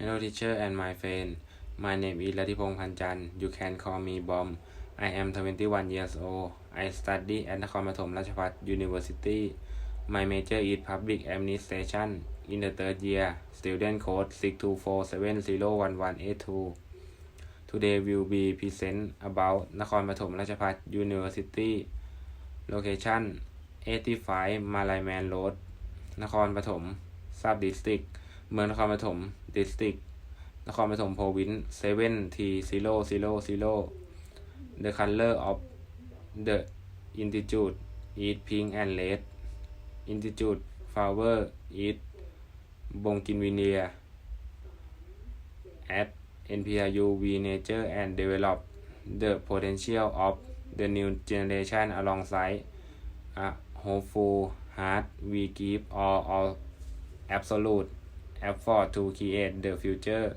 Hello teacher and my friend. My name is Latipong Panjan. You can call me Bom. I am 21 years old. I study at นครปฐมราชภัฏ University. My major is public administration. In the third year, student code 624701182. Today will be present about นครปฐมราชภัฏ University. Location 85 Malayman Road นครปฐม Sub District เมืองนครปฐมดิสติกนครปฐมโพวินเซเว่นทีซีโร่ซีโร่ซีโร่เดอะคัลเลอร์ออฟเดอะอินติจูดอีทพิงแอนเลดอินติจูดฟาวเวอร์อีทบงกินวินเนียแอด NPRU V Nature and Develop the potential of the new generation alongside a hopeful heart we give all all absolute effort to create the future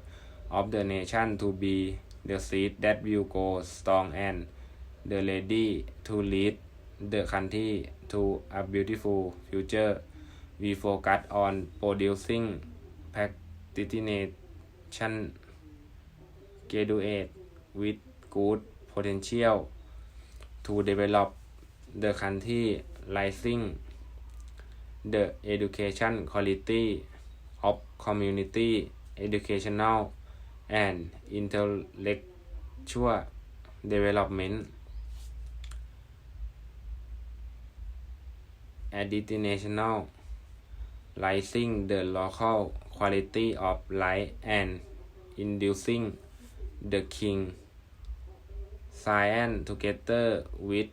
of the nation to be the seed that will go strong and the lady to lead the country to a beautiful future. We focus on producing practitioners graduate with good potential to develop the country rising the education quality of community educational and intellectual development additional rising the local quality of life and inducing the king science together with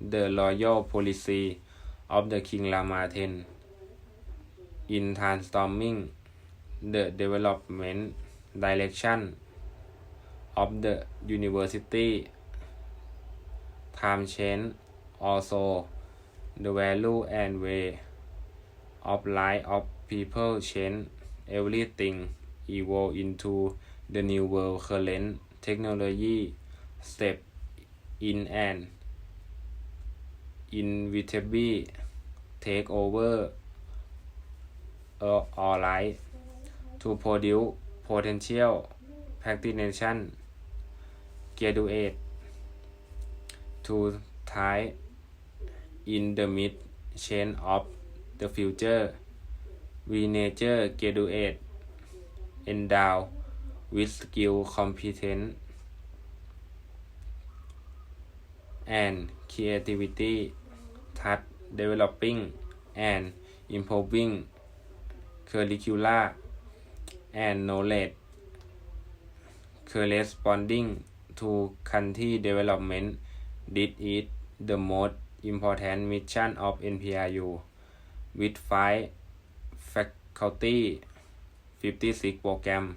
the royal policy of the King Rama X in transforming the development direction of the university. Time change also the value and way of life of people change everything evolve into the new world. Current technology step in and inevitably take over life to produce potential practitioners graduate to tie in the mid chain of the future. We nature graduate endowed with skill, competence, and creativity, thus developing and improving curricula and knowledge corresponding to country development. This is the most important mission of NPRU. With five faculty, 56 program,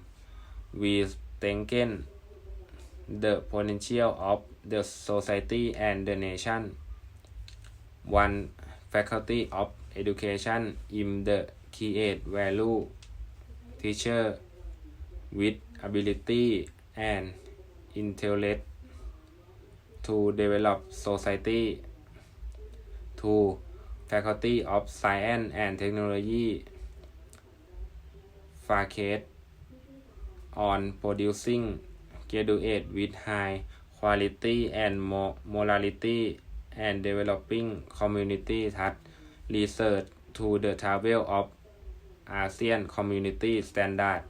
we strengthen the potential of the society and the nation. One faculty of education in the create value teacher with ability and intellect to develop society. to faculty of science and technology focus on producing graduate with high quality and morality and developing community thus research to the level of ASEAN Community Standard.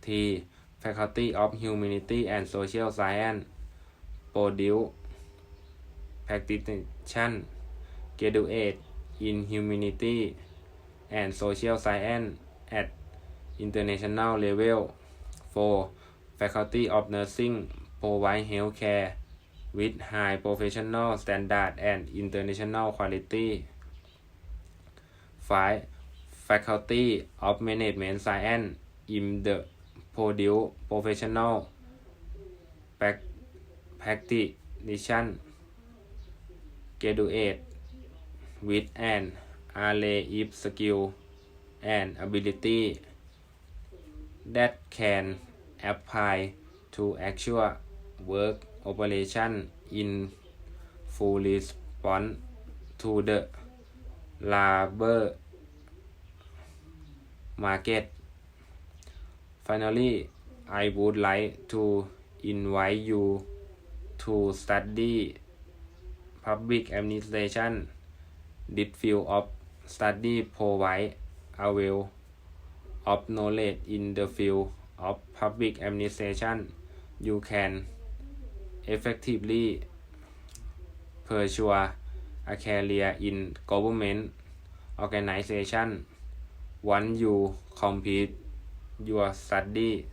T. Faculty of Humanity and Social Science produce practitioners graduate in humanity and social science at international level. 4. Faculty of Nursing provide healthcare with high professional standard and international quality. 5. Faculty of Management Science in the produce professional practitioners graduate with an array of skill and ability that can apply to actual work operation in full response to the labor market Finally, I would like to invite you to study public administration. This field of study provides a wealth of knowledge in the field of public administration. You can effectively pursue a career in government organization once you complete your study